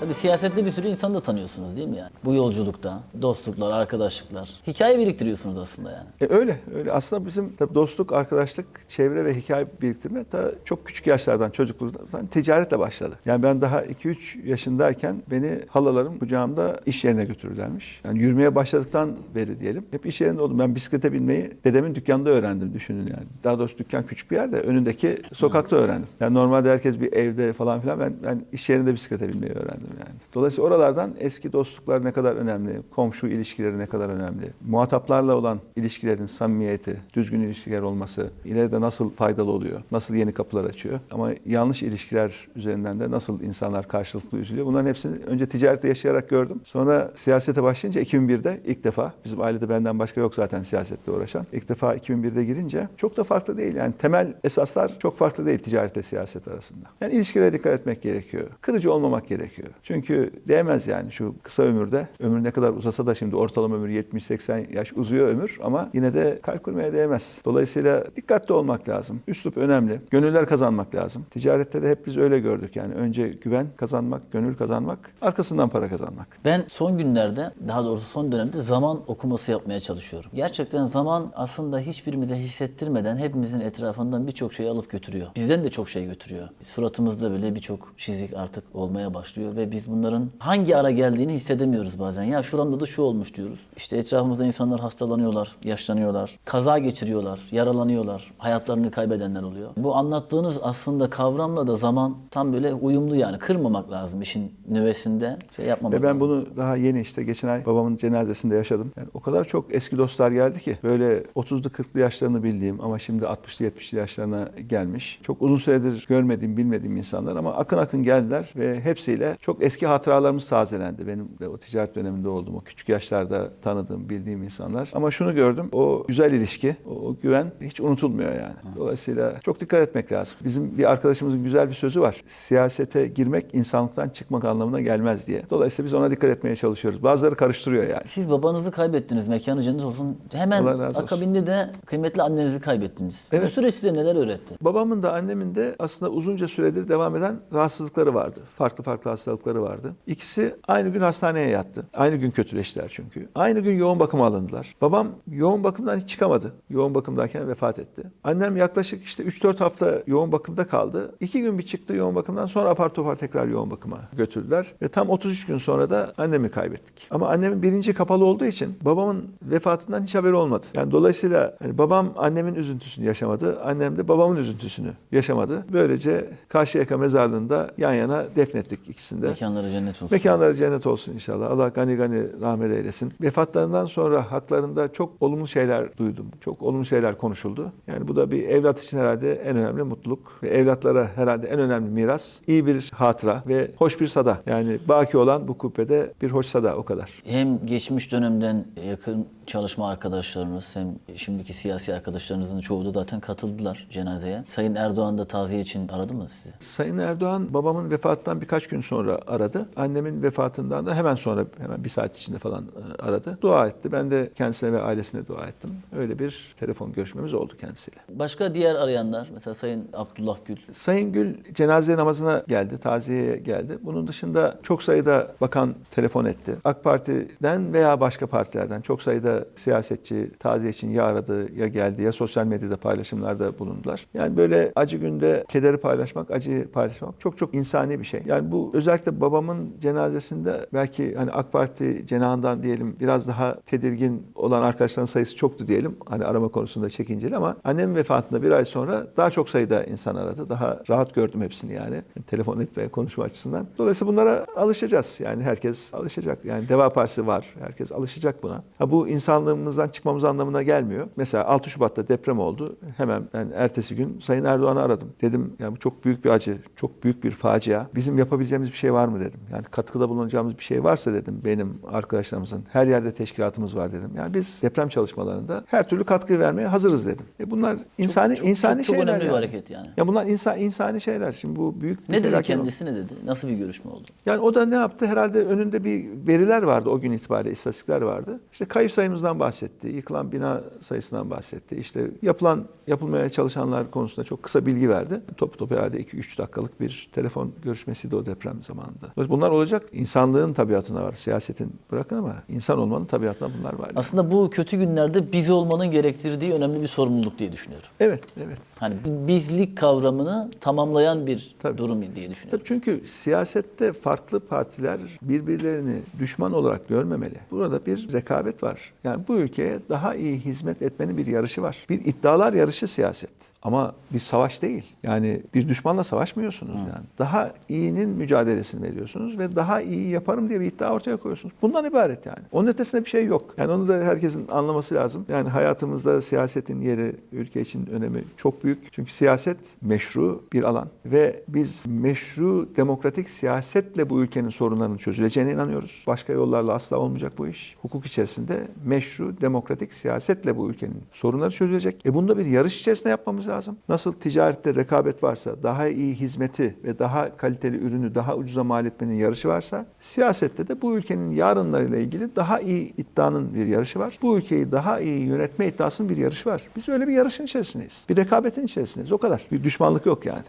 Tabii siyasette bir sürü insan da tanıyorsunuz değil mi yani? Bu yolculukta dostluklar, arkadaşlıklar. Hikaye biriktiriyorsunuz aslında yani. E öyle, öyle. Aslında bizim tabii dostluk, arkadaşlık, çevre ve hikaye biriktirme ta çok küçük yaşlardan, çocukluktan ticaretle başladı. Yani ben daha 2-3 yaşındayken beni halalarım kucağımda iş yerine götürürlermiş. Yani yürümeye başladıktan beri diyelim. Hep iş yerinde oldum. Ben bisiklete binmeyi dedemin dükkanında öğrendim düşünün yani. Daha doğrusu dükkan küçük bir yerde, önündeki sokakta öğrendim. Yani normalde herkes bir evde falan filan ben, ben iş yerinde bisiklete binmeyi öğrendim yani. Dolayısıyla oralardan eski dostluklar ne kadar önemli, komşu ilişkileri ne kadar önemli, muhataplarla olan ilişkilerin samimiyeti, düzgün ilişkiler olması ileride nasıl faydalı oluyor, nasıl yeni kapılar açıyor. Ama yanlış ilişkiler üzerinden de nasıl insanlar karşılıklı üzülüyor. Bunların hepsini önce ticarette yaşayarak gördüm. Sonra siyasete başlayınca 2001'de ilk defa, bizim ailede benden başka yok zaten siyasetle uğraşan. İlk defa 2001'de girince çok da farklı değil. Yani temel esaslar çok farklı değil ticaretle siyaset arasında. Yani ilişkilere dikkat etmek gerekiyor. Kırıcı olmamak gerekiyor. Çünkü değmez yani şu kısa ömürde. Ömür ne kadar uzasa da şimdi ortalama ömür 70-80 yaş uzuyor ömür ama yine de kalp kırmaya değmez. Dolayısıyla dikkatli olmak lazım. Üslup önemli. Gönüller kazanmak lazım. Ticarette de hep biz öyle gördük yani. Önce güven kazanmak, gönül kazanmak, arkasından para kazanmak. Ben son günlerde, daha doğrusu son dönemde zaman okuması yapmaya çalışıyorum. Gerçekten zaman aslında hiçbirimize hissettirmeden hepimizin etrafından birçok şeyi alıp götürüyor. Bizden de çok şey götürüyor. Suratımızda bile birçok çizik artık olmaya başlıyor ve biz bunların hangi ara geldiğini hissedemiyoruz bazen. Ya şuramda da şu olmuş diyoruz. İşte etrafımızda insanlar hastalanıyorlar, yaşlanıyorlar, kaza geçiriyorlar, yaralanıyorlar, hayatlarını kaybedenler oluyor. Bu anlattığınız aslında kavramla da zaman tam böyle uyumlu yani. Kırmamak lazım işin nüvesinde. Şey yapmamak Ve ben lazım. bunu daha yeni işte geçen ay babamın cenazesinde yaşadım. Yani o kadar çok eski dostlar geldi ki böyle 30'lu 40'lı yaşlarını bildiğim ama şimdi 60'lı 70'li yaşlarına gelmiş. Çok uzun süredir görmediğim, bilmediğim insanlar ama akın akın geldiler ve hepsiyle çok eski hatıralarımız tazelendi. Benim de o ticaret döneminde olduğum, o küçük yaşlarda tanıdığım, bildiğim insanlar. Ama şunu gördüm, o güzel ilişki, o, güven hiç unutulmuyor yani. Dolayısıyla çok dikkat etmek lazım. Bizim bir arkadaşımızın güzel bir sözü var. Siyasete girmek insanlıktan çıkmak anlamına gelmez diye. Dolayısıyla biz ona dikkat etmeye çalışıyoruz. Bazıları karıştırıyor yani. Siz babanızı kaybettiniz, mekanı cennet olsun. Hemen akabinde de kıymetli annenizi kaybettiniz. Bu Evet. süreç size neler öğretti? Babamın da annemin de aslında uzunca süredir devam eden rahatsızlıkları vardı. Farklı farklı hastalıkları vardı. İkisi aynı gün hastaneye yattı. Aynı gün kötüleştiler çünkü. Aynı gün yoğun bakıma alındılar. Babam yoğun bakımdan hiç çıkamadı. Yoğun bakımdayken vefat etti. Annem yaklaşık işte 3-4 hafta yoğun bakımda kaldı. İki gün bir çıktı yoğun bakımdan sonra apar topar tekrar yoğun bakıma götürdüler. Ve tam 33 gün sonra da annemi kaybettik. Ama annemin bilinci kapalı olduğu için babamın vefatından hiç haberi olmadı. Yani dolayısıyla hani babam annemin üzüntüsünü yaşamadı. Annem de babamın üzüntüsünü yaşamadı. Böylece Karşıyaka mezarlığında yan yana defnettik ikisini de. Mekanları cennet olsun. Mekanları cennet olsun inşallah. Allah gani gani rahmet eylesin. Vefatlarından sonra haklarında çok olumlu şeyler duydum. Çok olumlu şeyler konuşuldu. Yani bu da bir evlat için herhalde en önemli mutluluk. Ve evlatlara herhalde en önemli miras. iyi bir hatıra ve hoş bir sada. Yani baki olan bu kubbede bir hoş sada o kadar. Hem geçmiş dönemden yakın çalışma arkadaşlarınız hem şimdiki siyasi arkadaşlarınızın çoğu da zaten katıldılar cenazeye. Sayın Erdoğan da taziye için aradı mı sizi? Sayın Erdoğan babamın vefatından birkaç gün sonra aradı. Annemin vefatından da hemen sonra hemen bir saat içinde falan e, aradı. Dua etti. Ben de kendisine ve ailesine dua ettim. Öyle bir telefon görüşmemiz oldu kendisiyle. Başka diğer arayanlar mesela Sayın Abdullah Gül. Sayın Gül cenaze namazına geldi, taziyeye geldi. Bunun dışında çok sayıda bakan telefon etti. AK Parti'den veya başka partilerden çok sayıda siyasetçi taziye için ya aradı ya geldi ya sosyal medyada paylaşımlarda bulundular. Yani böyle acı günde kederi paylaşmak, acıyı paylaşmak çok çok insani bir şey. Yani bu özellikle babamın cenazesinde belki hani AK Parti cenahından diyelim biraz daha tedirgin olan arkadaşların sayısı çoktu diyelim. Hani arama konusunda çekinceli ama annemin vefatında bir ay sonra daha çok sayıda insan aradı. Daha rahat gördüm hepsini yani. Telefon et ve konuşma açısından. Dolayısıyla bunlara alışacağız. Yani herkes alışacak. Yani Deva Partisi var. Herkes alışacak buna. Ha, bu insanlığımızdan çıkmamız anlamına gelmiyor. Mesela 6 Şubat'ta deprem oldu. Hemen ben ertesi gün Sayın Erdoğan'ı aradım. Dedim yani bu çok büyük bir acı, çok büyük bir facia. Bizim yapabileceğimiz bir şey var mı dedim. Yani katkıda bulunacağımız bir şey varsa dedim benim arkadaşlarımızın. Her yerde teşkilatımız var dedim. Yani biz deprem çalışmalarında her türlü katkı vermeye hazırız dedim. E bunlar insani çok, insani çok, çok şeyler. önemli bir yani. hareket yani. Ya bunlar insan insani şeyler. Şimdi bu büyük bir Ne dedi oldu. kendisi ne dedi? Nasıl bir görüşme oldu? Yani o da ne yaptı? Herhalde önünde bir veriler vardı o gün itibariyle istatistikler vardı. İşte kayıp sayımızdan bahsetti, yıkılan bina sayısından bahsetti. İşte yapılan yapılmaya çalışanlar konusunda çok kısa bilgi verdi. Topu topu herhalde 2-3 dakikalık bir telefon görüşmesiydi o deprem zamanı. Dolayısıyla Bunlar olacak. İnsanlığın tabiatına var. Siyasetin bırakın ama insan olmanın tabiatına bunlar var. Aslında bu kötü günlerde biz olmanın gerektirdiği önemli bir sorumluluk diye düşünüyorum. Evet, evet. Hani bizlik kavramını tamamlayan bir Tabii. durum diye düşünüyorum. Tabii çünkü siyasette farklı partiler birbirlerini düşman olarak görmemeli. Burada bir rekabet var. Yani bu ülkeye daha iyi hizmet etmenin bir yarışı var. Bir iddialar yarışı siyaset. Ama bir savaş değil. Yani bir düşmanla savaşmıyorsunuz yani. Daha iyinin mücadelesini veriyorsunuz ve daha iyi yaparım diye bir iddia ortaya koyuyorsunuz. Bundan ibaret yani. Onun ötesinde bir şey yok. Yani onu da herkesin anlaması lazım. Yani hayatımızda siyasetin yeri ülke için önemi çok büyük. Çünkü siyaset meşru bir alan ve biz meşru demokratik siyasetle bu ülkenin sorunlarının çözüleceğine inanıyoruz. Başka yollarla asla olmayacak bu iş. Hukuk içerisinde meşru demokratik siyasetle bu ülkenin sorunları çözülecek. E bunda bir yarış içerisinde yapmamız lazım. Nasıl ticarette rekabet varsa, daha iyi hizmeti ve daha kaliteli ürünü daha ucuza mal etmenin yarışı varsa, siyasette de bu ülkenin yarınlarıyla ilgili daha iyi iddianın bir yarışı var. Bu ülkeyi daha iyi yönetme iddiasının bir yarışı var. Biz öyle bir yarışın içerisindeyiz. Bir rekabetin içerisindeyiz. O kadar. Bir düşmanlık yok yani.